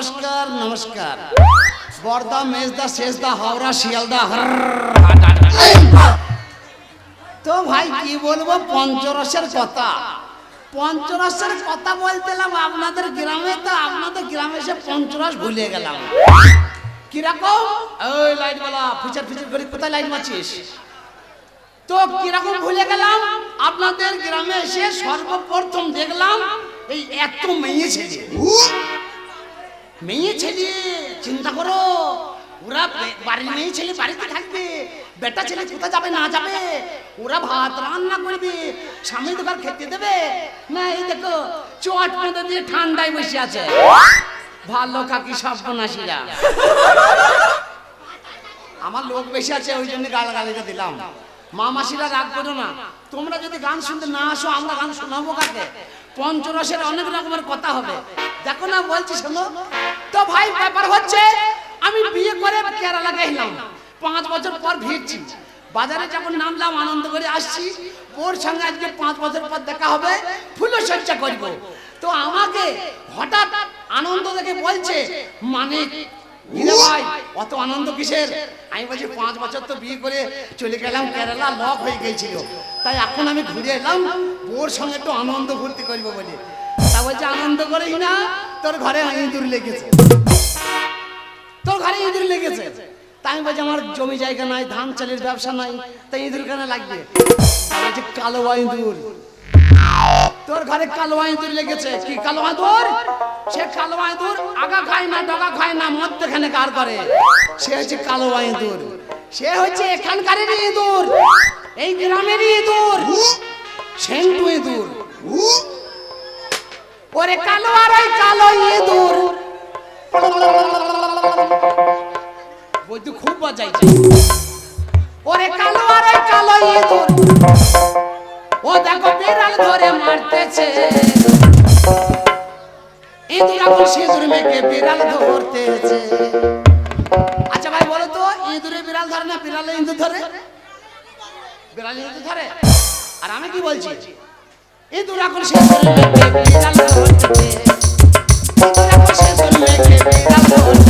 নমস্কার নমস্কার। বর্দা, মেজদা শেষদা হাওড়া, শিয়ালদা তো ভাই, কি বলব, পঞ্চরসের কথা। পঞ্চরসের কথা বলতেলাম আপনাদের গ্রামে তো, আপনাদের গ্রামে এসে পঞ্চরস ভুলে গেলাম। কীরকম? ওই লাইট বলা, ফিচার ফিচার করে, কোথায় লাইট মারছিস? তো কীরকম ভুলে গেলাম, আপনাদের গ্রামে এসে সর্বপ্রথম দেখলাম, এই এত মেয়ে ছেলে। মেয়ে ছেলে, চিন্তা করো। ওরা বাড়ির মেয়ে ছেলে বাড়িতে থাকবে। বেটা ছেলে কোথায় যাবে, না যাবে? ওরা ভাত রান্না করবে, স্বামী দোকান খেতে দেবে। না, এই দেখো, চট পেঁধে দিয়ে ঠান্ডায় বসে আছে। ভালো কাকি সব বনাসিরা আমার লোক বেশি আছে, ওই জন্য গালাগালিটা দিলাম। মা মাসিরা রাগ করো না। তোমরা যদি গান শুনতে না আসো, আমরা গান শোনাবো কাকে? পঞ্চরসের অনেক রকমের কথা হবে। দেখো না, বলছি শোনো। তো ভাই, ব্যাপার হচ্ছে, আমি বিয়ে করে কেরালা গেলাম পাঁচ বছর পর ভিড়ছি বাজারে যখন নামলাম, আনন্দ করে আসছি। ওর সঙ্গে আজকে পাঁচ বছর পর দেখা হবে, ফুল সজ্জা করব। তো আমাকে হঠাৎ আনন্দ দেখে বলছে মানে ভাই, অত আনন্দ কিসের? আমি বলছি, পাঁচ বছর তো বিয়ে করে চলে গেলাম, কেরালা লক হয়ে গিয়েছিল। তাই এখন আমি ঘুরে এলাম, ওর সঙ্গে একটু আনন্দ ফুর্তি করব বলে। বলছে আনন্দ করেই না তোর ঘরে ইঁদুর লেগেছে। তোর ঘরে ইঁদুর লেগেছে। তাই আমি বলছি, আমার জমি জায়গা নাই, ধান চালের ব্যবসা নাই তাই ইঁদুর কেন লাগবে? বলছে কালো ইঁদুর। তোর ঘরে কালো আঁদুর লেগেছে। কি কালো আঁদুর সে কালো আঁদুর আগা খায় না, ডগা খায় না মধ্যখানে কার করে? সে হচ্ছে কালো আঁদুর সে হচ্ছে এখানকারের ইঁদুর। এই গ্রামের ইঁদুর। সেন্টু ইঁদুর। ওরে কালো আর ওই কালো ইঁদুর। বৈদ্যু খুব বাজাইছে। ওরে কালো আর ওই কালো ইঁদুর। ও দেখো বিড়াল ধরে মারতেছে। ইঁদুর এখন সিঁদুর মেঘে বিড়াল ধরতেছে। আচ্ছা ভাই বলো তো ইঁদুরে বিড়াল ধরে না বিড়ালে ইঁদুর ধরে? বিড়াল ইঁদুর ধরে? আর আমি কি বলছি? ইঁদুর এখন সে চলবে গেলে ইঁদুর এখন সে চলবে গেলে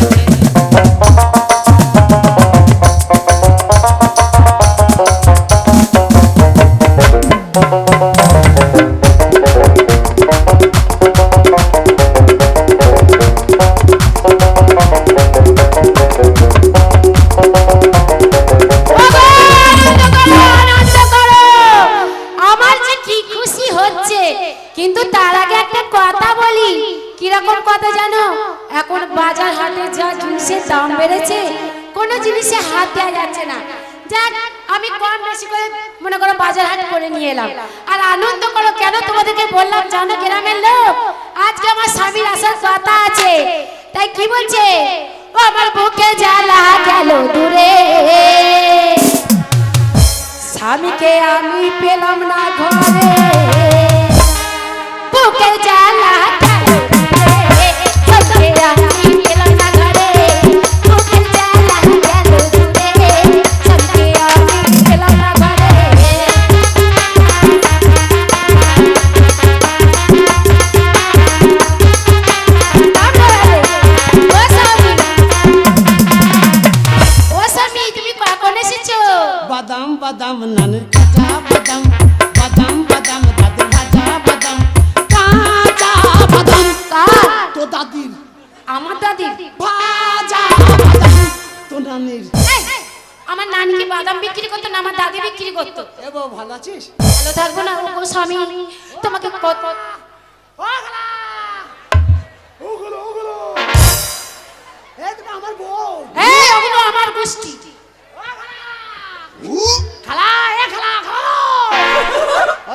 জিনিসের দাম বেড়েছে, কোনো জিনিসে হাত দেওয়া যাচ্ছে না। যাক, আমি কম বেশি করে মনে করো বাজার হাট করে নিয়ে এলাম। আর আনন্দ করো, কেন তোমাদেরকে বললাম, জানো গ্রামের লোক? আজকে আমার স্বামীর আসার কথা আছে। তাই কি বলছে? ও আমার বুকে জ্বালা গেল দূরে। স্বামীকে আমি পেলাম না ঘরে। বুকে জ্বালা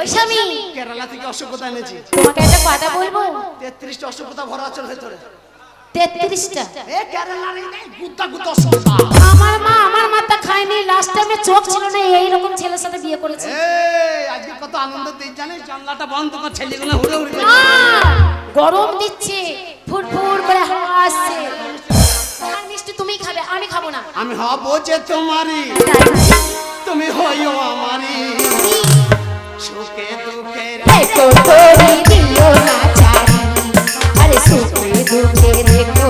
ওই স্বামী। কেরালা থেকে অসভ্যতা এনেছি? তোমাকে একটা কথা বলব? তেত্রিশটা অসভ্যতা ভরা আছে ভেতরে। তেত্রিশটা? এ কেরালার গুত্তা গুত্তা সংসার আমার মা আমার মাথা খায়নি লাস্ট টাইমে চোখ ছিল না এইরকম ছেলের সাথে বিয়ে করেছে। এই আজকে কত আনন্দ দিই জানিস? জানলাটা বন্ধ কর ছেলেগুলো হুড়ে না, গরম দিচ্ছে ফুটফুট করে হাওয়া আসছে মিষ্টি তুমি খাবে আমি খাব না। আমি হব যে তোমারই। তুমি হইও আমারই। তোরি দিও না চারি আরে সুখে দুঃখে রেখো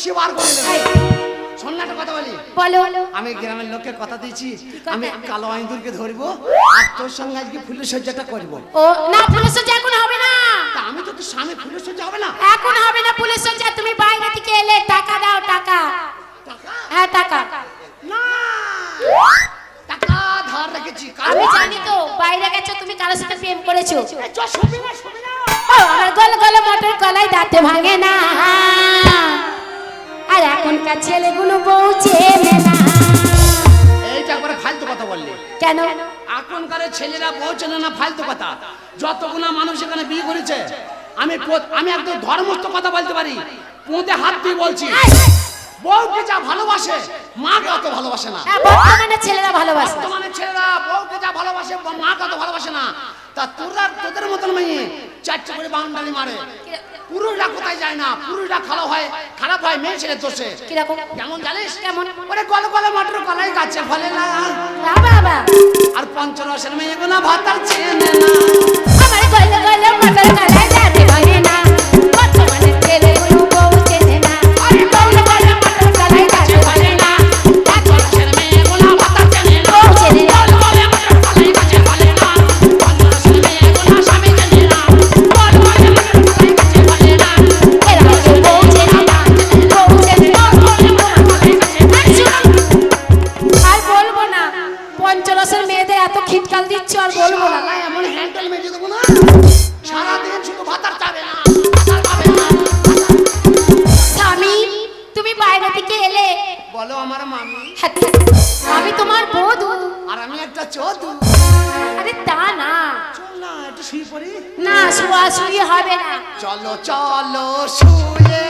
রস বার করে দেবে। শোন কথা বলি। বলো। আমি গ্রামের লোককে কথা দিয়েছি আমি কালো আইন্দুরকে ধরবো আর তোর সঙ্গে আজকে ফুলের সজ্জাটা করব। ও না পুলিশ সজ্জা এখন হবে না। আমি তো তোর স্বামী ফুলের সজ্জা হবে না। এখন হবে না পুলিশ সজ্জা তুমি বাইরে থেকে এলে টাকা দাও টাকা। হ্যাঁ টাকা। না। টাকা ধার রেখেছি আমি জানি তো বাইরে গেছো তুমি কারোর সাথে প্রেম করেছ। আমার গল গল মটর কলাই দাঁতে ভাঙে না। আর এখনকার ছেলেগুলো বউ চেনে না। এইটা একবারে ফালতু কথা বললে। কেন? এখনকার ছেলেরা না ফালতু কথা। যতগুলো মানুষ এখানে বিয়ে করেছে আমি আমি একদম ধর্মস্থ কথা বলতে পারি। পোঁতে হাত দিয়ে বলছি বউকে যা ভালোবাসে মাকে অত ভালোবাসে না। হ্যাঁ, বর্তমানে ছেলেরা ভালোবাসে। বর্তমানে ছেলেরা বউকে যা ভালোবাসে মাকে অত ভালোবাসে না। তা তোরা তোদের মতন মেয়ে চারটে করে বাউন্ডারি মারে। পুরুষরা কোথায় যায় না? পুরুষরা খারাপ হয় খারাপ হয় মেয়ে ছেলে দোষে। কীরকম? কেমন জানিস? কেমন? ওরে গলে গলে মটর কলাই গাছে ফলে না। বাবা আর পঞ্চরসের মেয়েগুলো ভাত আর চেনে না। আমার গল গল মটর কলাই না শোয়া শুই হবে না। চলো চলো শুয়ে।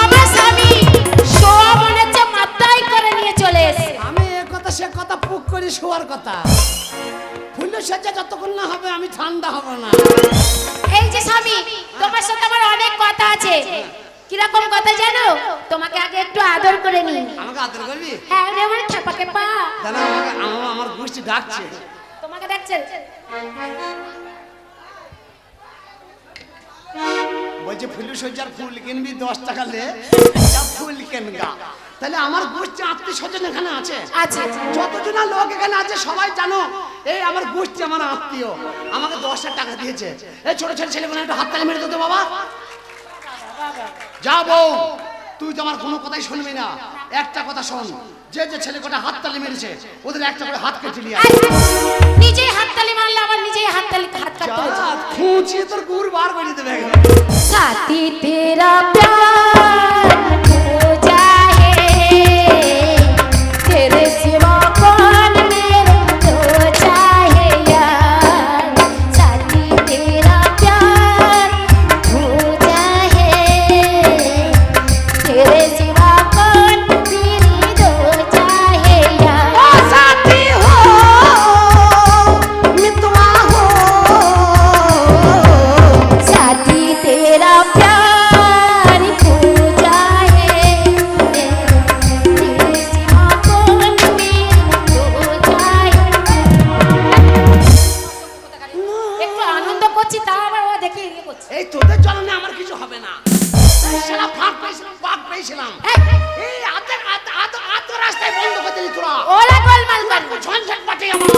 আমার স্বামী শোয়া মনে হচ্ছে মাথায় করে নিয়ে চলে এসে আমি এ কথা সে কথা পুক করি শোয়ার কথা। ফুলের সজ্জা যতক্ষণ না হবে আমি ঠান্ডা হব না। এই যে স্বামী তোমার সাথে আমার অনেক কথা আছে। কীরকম কথা জানো? তোমাকে আগে একটু আদর করে নি আমাকে আদর করবি? হ্যাঁ রে আমার খেপাকে পা আমাকে আমার আমার গোষ্ঠী ডাকছে। তোমাকে দেখছেন বলছে ফুলু সজ্জার ফুল কিনবি দশ টাকা লে। ফুল কেনগা। তাহলে আমার গোষ্ঠী আত্মীয় স্বজন এখানে আছে? আছে যতজনা লোক এখানে আছে সবাই জানো এই আমার গোষ্ঠী আমার আত্মীয়। আমাকে দশ হাজার টাকা দিয়েছে। এই ছোট ছোট ছেলেগুলো একটু হাততালি মেরে দিতে বাবা। যা বউ তুই তো আমার কোনো কথাই শুনবি না। একটা কথা শোন। যে যে ছেলে কটা হাততালি মেরেছে ওদের একটা করে হাত কেটে নিয়ে নিজে হাততালি মারলে আবার নিজে হাততালি হাত কাটতে হচ্ছে। খুঁচিয়ে তোর গুড় বার করে দেবে সাথী তেরা এই ফাঁক পেয়েছিলাম ফাঁক পেয়েছিলাম এই, আধ আধ আধ রাস্তায় বন্ধ করে দিলি তোরা। ওরা গোলমাল করে ঝঞ্ঝট পাঠে আমার।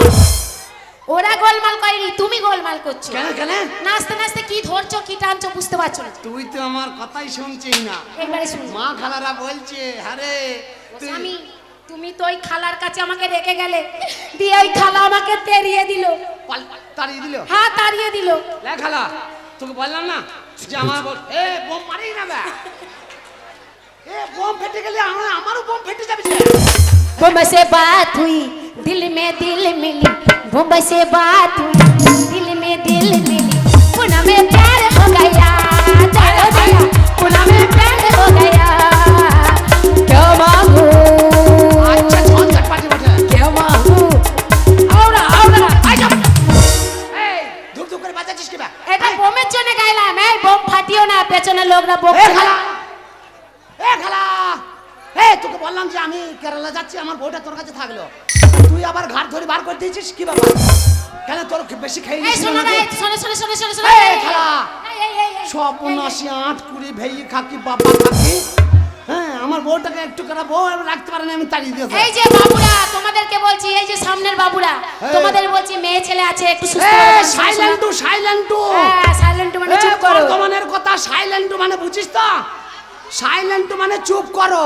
ওরা গোলমাল করেনি তুমি গোলমাল করছ। কেন কেন? নাচতে নাচতে কি ধরছো কি টানছো বুঝতে পারছ না। তুই তো আমার কথাই শুনছিস না। একবারে শুনি। মা খালারা বলছে আরে তুই তুমি তো ওই খালার কাছে আমাকে রেখে গেলে দিয়ে ওই খালা আমাকে তেরিয়ে দিল। তাড়িয়ে দিল? হ্যাঁ তাড়িয়ে দিল। খালা তোকে বললাম না যে আমার এ, বোম মারি না ব্যা এ, বোম ফেটে গেলে আমার আমারও বোম ফেটে যাবে বোম সে বাত হুই, দিল মে দিল মিলি। বোম সে বাত হুই, দিল মে দিল মিলি। পুনা মে প্যার হো গয়া চলো চলো শোনো এই খালা। এই, এই, এই, এই, সব আট কুড়ি ভেই খাকি বাবা খাকি। হ্যাঁ আমার বউটাকে একটু করে বউ রাখতে পারে না আমি তাড়িয়ে দিয়েছি এই যে বাবুরা তোমাদেরকে বলছি এই যে সামনের বাবুরা তোমাদের বলছি মেয়ে ছেলে আছে একটু সুস্থ সাইলেন্ট টু সাইলেন্ট টু হ্যাঁ সাইলেন্ট মানে চুপ করো। বর্তমানের কথা সাইলেন্ট মানে বুঝিস তো? সাইলেন্ট মানে চুপ করো।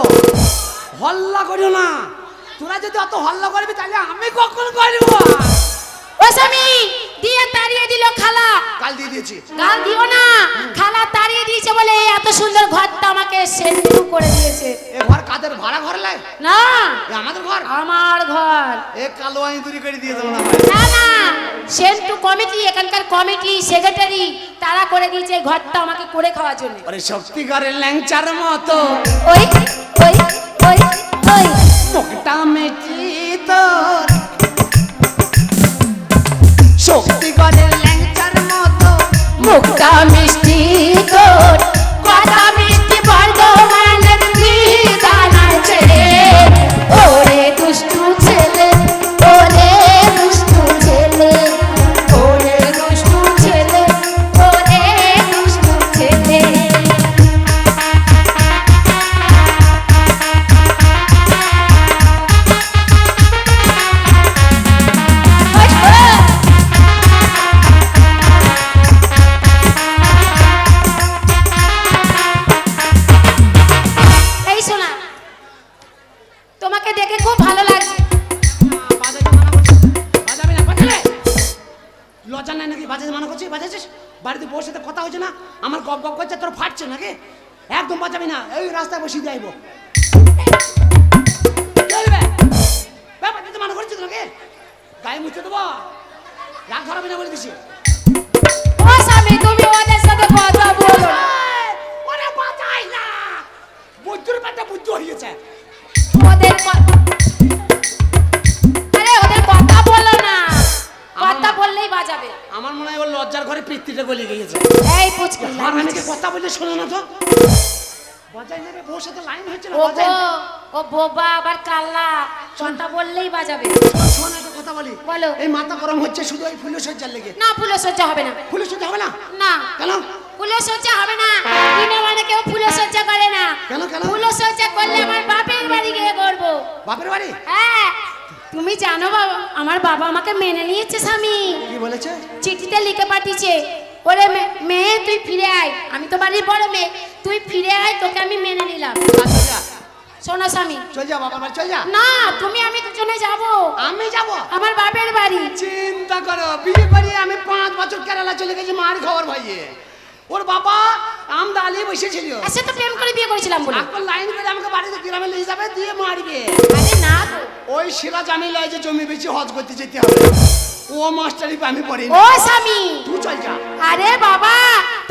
হল্লা করিও না। তোরা যদি অত হল্লা করবি তাহলে আমি কখন করব? ও স্বামী দিয়ে তাড়িয়ে দিল খালা। কাল দিয়ে দিয়েছি। কাল দিও না খালা তাড়িয়ে দিয়েছে বলে এত সুন্দর ঘরটা আমাকে সেন্টু করে দিয়েছে। এ ঘর কাদের ভাড়া ঘর লাই? না এ আমাদের ঘর? আমার ঘর। এ কালো আইন দূরি করে দিয়ে দেবো না না না সেন্টু কমিটি এখানকার কমিটি সেক্রেটারি তারা করে দিয়েছে এই ঘরটা আমাকে করে খাওয়ার জন্য। আরে সত্যিকারের ল্যাংচার মতো। ওই ওই ওই ওই। মুখটা মেটি তোর সত্যিকারের ল্যাংচার মতো মুখটা মিষ্টি তোর। একদম বাঁচাবি না। এই রাস্তায় বসে দিয়ে আইবো? মানা গায়ে মুছে দেবো। রাগ ধরাবি না বলে দিছি। তুমি ওদের সাথে কথা বলো না। এই, ওরে বাজাই না। বুদ্ধুর পেটে বুদ্ধ হয়েছে ওদের কথা বললেই বাজাবে। আমার মনে হয় ওর লজ্জার ঘরে পিত্তিটা গলে গিয়েছে। এই পুচকি অনেকে কথা বললে শোনো না তো। বাজাই নেবে বউর সাথে লাইন ও বাজাই ও বোবা আবার কাল্লা কথা বললেই বাজাবে। শোন, একটা কথা বলি। বলো। এই মাথা গরম হচ্ছে শুধু ওই ফুলের সজ্জার লেগে। না ফুলে সজ্জা হবে না। ফুলের সজ্জা হবে না? না। কেন? ফুলো সজ্জা হবে না। দিনে মানে কেউ ফুলো সজ্জা করে না। কেন, কেন? ফুলো সজ্জা করলে আমার বাপের বাড়ি গিয়ে করব বাপের বাড়ি? হ্যাঁ। তুমি জানো বাবা আমার বাবা আমাকে মেনে নিয়েছে স্বামী। কি বলেছে? চিঠিতে লিখে পাঠিয়েছে ওরে মেয়ে তুই ফিরে আয়। আমি তো বাড়ির বড় মেয়ে তুই ফিরে আয় তোকে আমি মেনে নিলাম। শোনো স্বামী। চল যা বাড়ি চল যা। না তুমি আমি দুজনে যাব। আমি যাব? আমার বাপের বাড়ি। চিন্তা করো বিয়ে করে আমি পাঁচ বছর কেরালা চলে গেছি মার খবর ভাইয়ে। ওর বাবা আমদা আলী বসেছিল। সে তো প্রেম করে বিয়ে করেছিলাম বলে। এখন লাইন করে আমাকে বাড়িতে গ্রামে নিয়ে যাবে দিয়ে মারবে। আরে না ওই সিরাজ আমি লয় যে জমি বেশি হজ করতে যেতে হবে। ও মাস্টারি আমি পড়ি ও স্বামী। তুই চল যা। আরে বাবা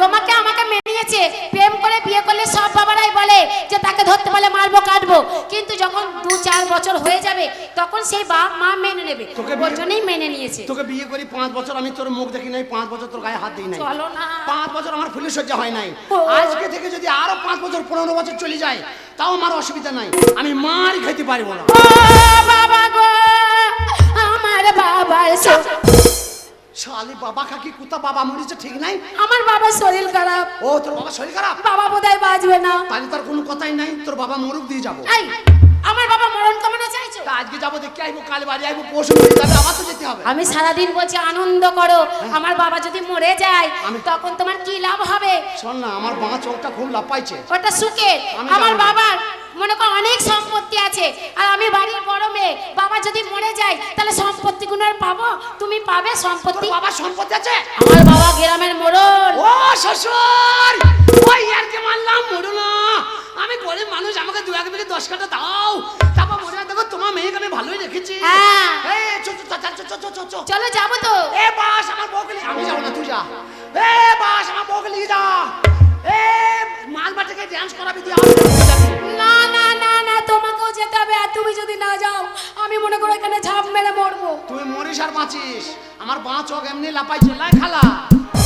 তোমাকে আমাকে মেনে নিয়েছে। প্রেম করে বিয়ে করলে সব বাবারাই বলে যে তাকে ধরতে পারলে মারবো কাটবো কিন্তু যখন দু চার বছর হয়ে যাবে তখন সেই বাপ মা মেনে নেবে। ওর জন্যই মেনে নিয়েছে। তোকে বিয়ে করি পাঁচ বছর আমি তোর মুখ দেখি নাই পাঁচ বছর তোর গায়ে হাত দিই নাই। চলো না। পাঁচ বছর আমার ফুলি সজ্জা হয় নাই। আজকে থেকে যদি আরও পাঁচ বছর পনেরো বছর চলে যায় তাও আমার অসুবিধা নাই। আমি মার খেতে পারব না। বাবা গো আমার বাবার শালি বাবা কাকি কুতা বাবা মরেছে ঠিক নাই? আমার বাবার শরীর খারাপ। ও তোর বাবা শরীর খারাপ? বাবা বোধহয় বাঁচবে না। তাহলে তার কোনো কথাই নাই তোর বাবা মরুক দিয়ে যাব। আমার বাবা মরণ কামনা চাইছো? তা আজকে যাব দেখতে আইবো কাল বাড়ি আইবো পরশু বাড়ি যাবে আবার তো যেতে হবে। আমি সারাদিন বলছি আনন্দ করো আমার বাবা যদি মরে যায় তখন তোমার কি লাভ হবে? শোন না আমার বাঁ চোখটা খুব লাপাইছে ওটা সুখে আমার বাবার মনে কর অনেক সম্পত্তি আছে। আর আমি বাড়ির বড় মেয়ে বাবা যদি মরে যায় তাহলে সম্পত্তি গুলো আর পাবো? তুমি পাবে সম্পত্তি? বাবা সম্পত্তি আছে? আমার বাবা গ্রামের মোড়ল। ও শ্বশুর! ওই আর কি মারলাম মরু না আমি গরিব মানুষ আমাকে দু এক মিনিট দশ কাটা দাও। তারপর মনে হয় দেখো তোমার মেয়েকে আমি ভালোই রেখেছি। চলো যাব তো। এ বাস আমার বউকে আমি যাব না তুই যা। এ বাস আমার বকলি নিয়ে যা। এ মাল বাটাকে ড্যান্স করাবি দিয়ে না না না না তোমাকেও যেতে হবে আর তুমি যদি না যাও আমি মনে করো এখানে ঝাঁপ মেরে মরবো। তুই মরিস আর বাঁচিস। আমার বাঁ চোখ এমনি লাপাই চেলায় খালা।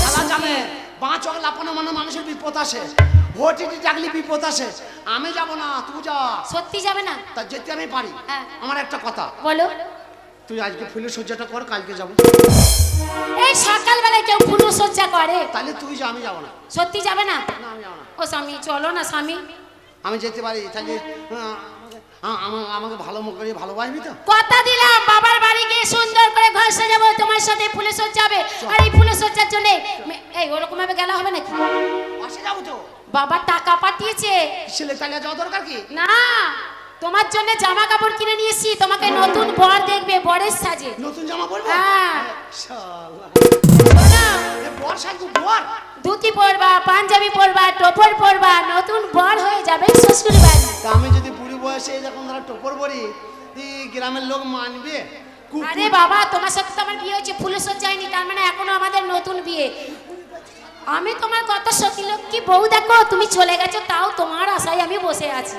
খালা জানে। বাঁ চোখ লাপানো মানে মানুষের বিপদ আসে। ভোটিটি ডাকলি বিপদ আসে। আমি যাব না তুই যা। সত্যি যাবে না? তা যেতে আমি পারি। হ্যাঁ। আমার একটা কথা। বলো। তুই আজকে ফুলের সজ্জাটা কর কালকে যাব। এই সকালবেলায় কেউ পুরো সজ্জা করে। তাহলে তুই যা আমি যাব না। সত্যি যাবে না? না আমি যাব না। ও স্বামী চলো না স্বামী। আমি যেতে পারি তাহলে আমাকে- ভালো করে ভালোবাসবি তো? কথা দিলাম বাবার বাড়ি গিয়ে সুন্দর করে ঘর সাজাবো তোমার সাথে ফুলে সজ্জাবে আর এই ফুলে সজ্জার জন্য এই ওরকম ভাবে গেলে হবে নাকি? পাশে যাব তো? বাবা টাকা পাঠিয়েছে। ছেলে তাহলে যাওয়া দরকার কি? না তোমার জন্য জামা কাপড় কিনে নিয়ে এসছি তোমাকে নতুন বর দেখবে বরের সাজে। নতুন জামা পরবো? হ্যাঁ। বর বর? ধুতি পরবা পাঞ্জাবি পরবা টোপর পরবা নতুন বয়সে যখন ধরা টোপর পরি গ্রামের লোক মানবে। আরে বাবা তোমার সাথে তো আমার বিয়ে হয়েছে ফুলের যায়নি তার মানে এখনও আমাদের নতুন বিয়ে। আমি তোমার কত সতী লক্ষ্মী বউ দেখো তুমি চলে গেছো তাও তোমার আশায় আমি বসে আছি।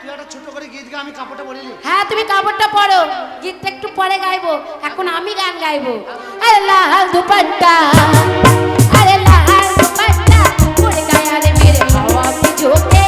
তুই একটা ছোট করে গীত গা আমি কাপড়টা পরে হ্যাঁ তুমি কাপড়টা পরো গীতটা একটু পরে গাইবো এখন আমি গান গাইবো। আরে লাল দুপাট্টা আরে লাল দুপাট্টা পরে গায় আরে মেরে হাওয়া কি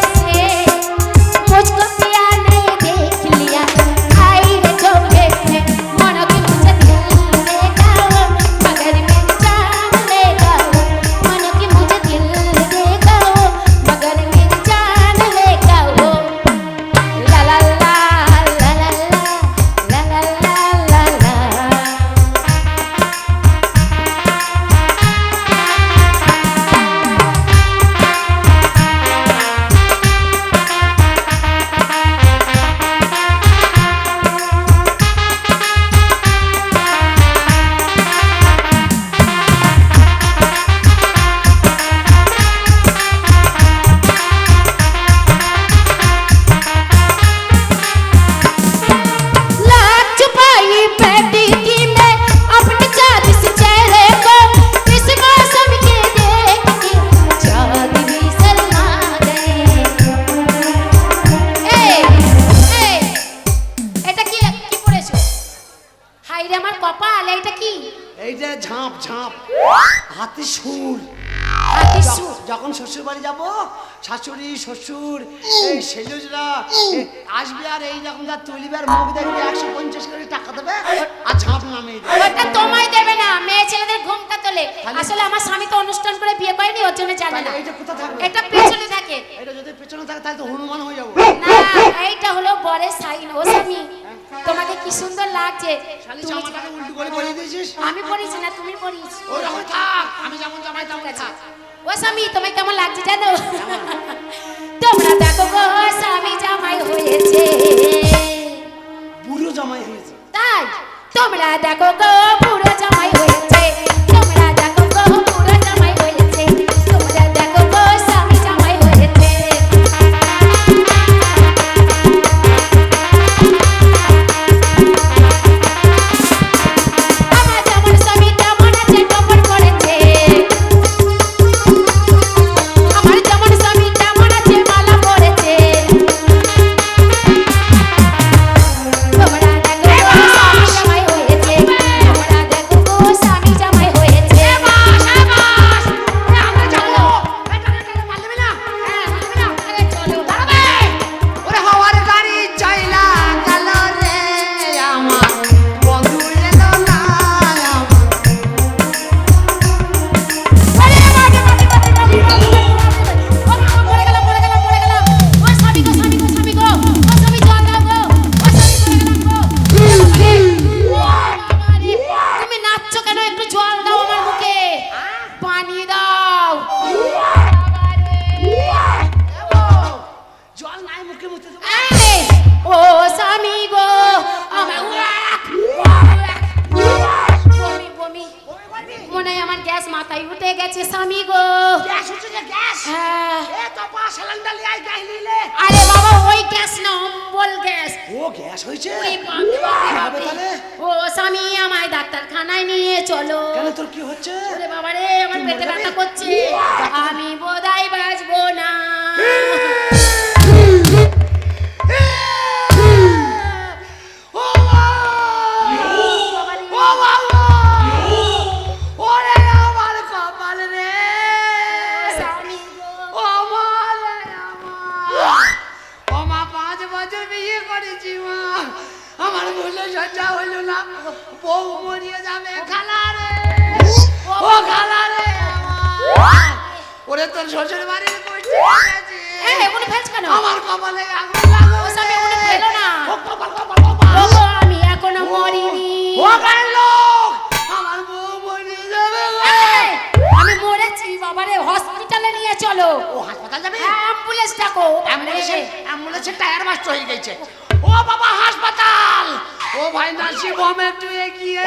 হাতে সুর। যখন শ্বশুর বাড়ি যাব শাশুড়ি শ্বশুর এই আসবে আর এই রকম যা তুলবে আর মুখ দেখবে একশো পঞ্চাশ করে টাকা দেবে আর ঝাঁপ নামিয়ে দেবে। তোমায় দেবে না মেয়ে ছেলেদের ঘুমটা তোলে। আসলে আমার স্বামী তো অনুষ্ঠান করে বিয়ে করেনি ওর জন্য জানে না। এইটা কোথা থাকবে? এটা পেছনে থাকে। এটা যদি পেছনে থাকে তাহলে তো হনুমান হয়ে যাব। না এইটা হলো বরের সাইন ও স্বামী। তোমাকে কি সুন্দর লাগছে? আমি পড়িছি না তুমি পড়িয়েছ আমি যেমন জামাই তেমন ও স্বামী তোমায় কেমন লাগছে জানো? তোমরা দেখো গো স্বামী জামাই হয়েছে। বুড়ো জামাই হয়েছে। তাই তোমরা দেখো গো গ্যাস নিলে আরে বাবা ওই গ্যাস না অম্বল গ্যাস। ও গ্যাস হয়েছে ওই বাপরে বাপরে তাহলে? ও স্বামী আমায় ডাক্তারখানায় নিয়ে চলো। কেন তোর কি হচ্ছে? ওরে বাবা রে আমার পেটে ব্যথা? করছে। আমি বোধহয় বাঁচবো না। ও খালা রে! আমার! ওরে তোর শ্বশুর বাড়ির করছে এই, এগুলো ফেলছ কেন? আমার কপালে আগুন লাগো ও স্বামী, ওগুলো ফেলো না। ও কপাল কপাল কপাল। ও আমি এখনও মরিনি। ও গায়ের লোক? আমার বউ মরিয়ে যাবে আমি মরেছি বাবারে হসপিটালে নিয়ে চলো। ও হাসপাতাল যাবে? হ্যাঁ, অ্যাম্বুলেন্স ডাকো অ্যাম্বুলেন্সের অ্যাম্বুলেন্সের টায়ার বাস্ট হয়ে গেছে। ও বাবা হাসপাতাল! ও ভাই নার্সিং হোম একটু এগিয়ে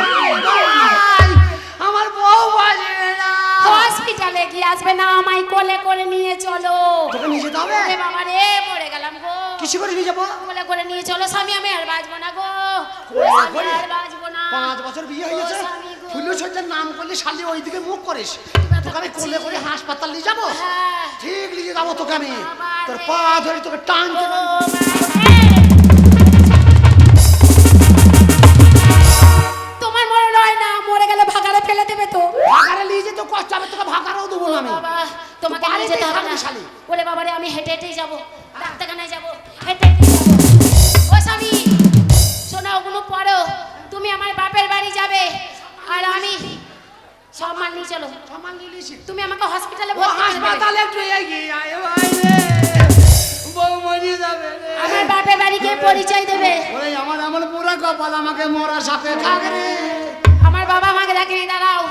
আমার বউ বাজবে না। হসপিটালে গিয়ে আসবে না আমায় কোলে করে নিয়ে চলো। তোকে নিয়ে যেতে হবে? ওরে বাবা রে মরে গেলাম গো। কিসে করে নিয়ে যাব? কোলে করে নিয়ে চলো স্বামী আমি আর বাঁচবো না গো। করে? আর বাঁচবো না। পাঁচ বছর বিয়ে হয়ে গেছে। ও ফুলু সজ্জার নাম করলে শালি ওইদিকে মুখ করিস। তোকে আমি কোলে করে হাসপাতাল নিয়ে যাব। হ্যাঁ। ঠিক নিয়ে যাব তোকে আমি। তোর পা ধরে তোকে টানতে কষ্ট হবে তোকে ভাগারেও দেবো না আমি। বাবা তোমাকে নিয়ে যেতে হবে না। ওরে বাবা রে আমি হেঁটে হেঁটেই যাব ডাক্তারখানায় যাব হেঁটে হেঁটেই যাব। ও স্বামী শোনো ওগুলো পড়ো। তুমি আমার বাপের বাড়ি যাবে আর আমি সব মাল নিয়ে চলো। নিয়ে তুমি আমাকে হসপিটালে। হাসপাতালে আমার বাপের বাড়িকে পরিচয় দেবে। ওরে আমার আমার পুরা কপাল আমাকে মরা সাপে খাক আমার বাবা আমাকে ডাকেনি দাঁড়াও।